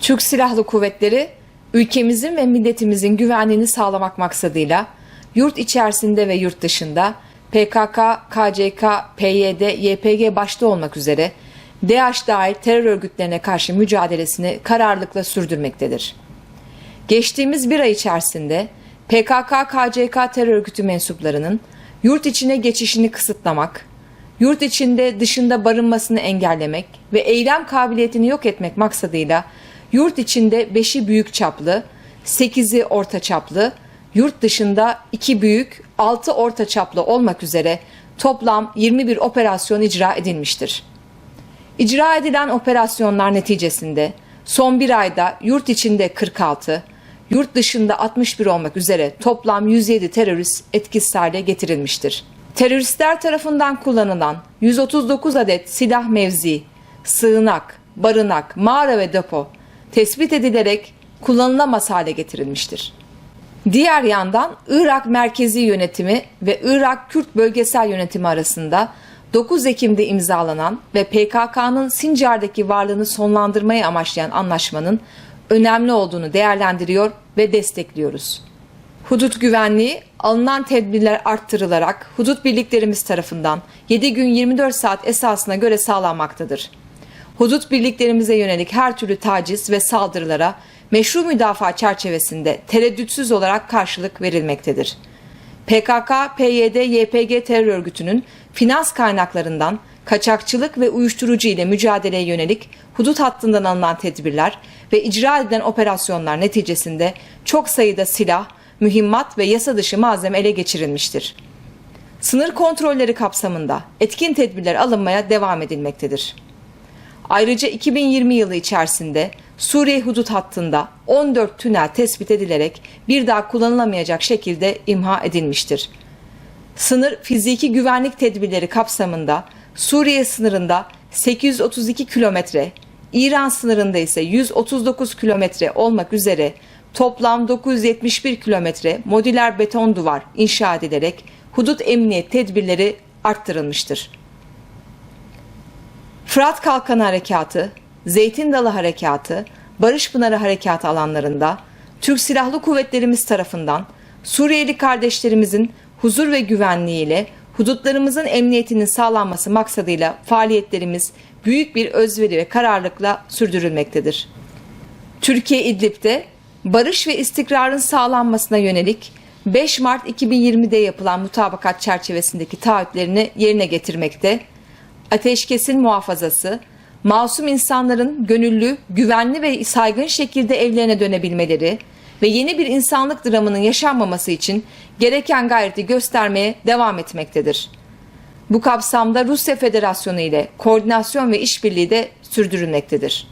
Türk Silahlı Kuvvetleri ülkemizin ve milletimizin güvenliğini sağlamak maksadıyla yurt içerisinde ve yurt dışında PKK, KCK, PYD, YPG başta olmak üzere DAEŞ dahil terör örgütlerine karşı mücadelesini kararlılıkla sürdürmektedir. Geçtiğimiz bir ay içerisinde PKK-KCK terör örgütü mensuplarının yurt içine geçişini kısıtlamak, yurt içinde dışında barınmasını engellemek ve eylem kabiliyetini yok etmek maksadıyla yurt içinde 5'i büyük çaplı, 8'i orta çaplı, yurt dışında 2 büyük, 6 orta çaplı olmak üzere toplam 21 operasyon icra edilmiştir. İcra edilen operasyonlar neticesinde son bir ayda yurt içinde 46, yurt dışında 61 olmak üzere toplam 107 terörist etkisiz hale getirilmiştir. Teröristler tarafından kullanılan 139 adet silah mevzi, sığınak, barınak, mağara ve depo tespit edilerek kullanılamaz hale getirilmiştir. Diğer yandan Irak Merkezi Yönetimi ve Irak Kürt Bölgesel Yönetimi arasında 9 Ekim'de imzalanan ve PKK'nın Sincar'daki varlığını sonlandırmayı amaçlayan anlaşmanın önemli olduğunu değerlendiriyor ve destekliyoruz. Hudut güvenliği alınan tedbirler arttırılarak hudut birliklerimiz tarafından 7 gün 24 saat esasına göre sağlanmaktadır. Hudut birliklerimize yönelik her türlü taciz ve saldırılara meşru müdafaa çerçevesinde tereddütsüz olarak karşılık verilmektedir. PKK, PYD, YPG terör örgütünün finans kaynaklarından kaçakçılık ve uyuşturucu ile mücadeleye yönelik hudut hattından alınan tedbirler ve icra edilen operasyonlar neticesinde çok sayıda silah, mühimmat ve yasa dışı malzeme ele geçirilmiştir. Sınır kontrolleri kapsamında etkin tedbirler alınmaya devam edilmektedir. Ayrıca 2020 yılı içerisinde Suriye hudut hattında 14 tünel tespit edilerek bir daha kullanılamayacak şekilde imha edilmiştir. Sınır fiziki güvenlik tedbirleri kapsamında Suriye sınırında 832 kilometre, İran sınırında ise 139 kilometre olmak üzere toplam 971 kilometre modüler beton duvar inşa edilerek hudut emniyet tedbirleri arttırılmıştır. Fırat Kalkanı Harekatı, Zeytin Dalı Harekatı, Barış Pınarı Harekatı alanlarında Türk Silahlı Kuvvetlerimiz tarafından Suriyeli kardeşlerimizin huzur ve güvenliğiyle hudutlarımızın emniyetinin sağlanması maksadıyla faaliyetlerimiz büyük bir özveri ve kararlılıkla sürdürülmektedir. Türkiye İdlib'de barış ve istikrarın sağlanmasına yönelik 5 Mart 2020'de yapılan mutabakat çerçevesindeki taahhütlerini yerine getirmekte, ateşkesin muhafazası, masum insanların gönüllü, güvenli ve saygın şekilde evlerine dönebilmeleri ve yeni bir insanlık dramının yaşanmaması için gereken gayreti göstermeye devam etmektedir. Bu kapsamda Rusya Federasyonu ile koordinasyon ve işbirliği de sürdürülmektedir.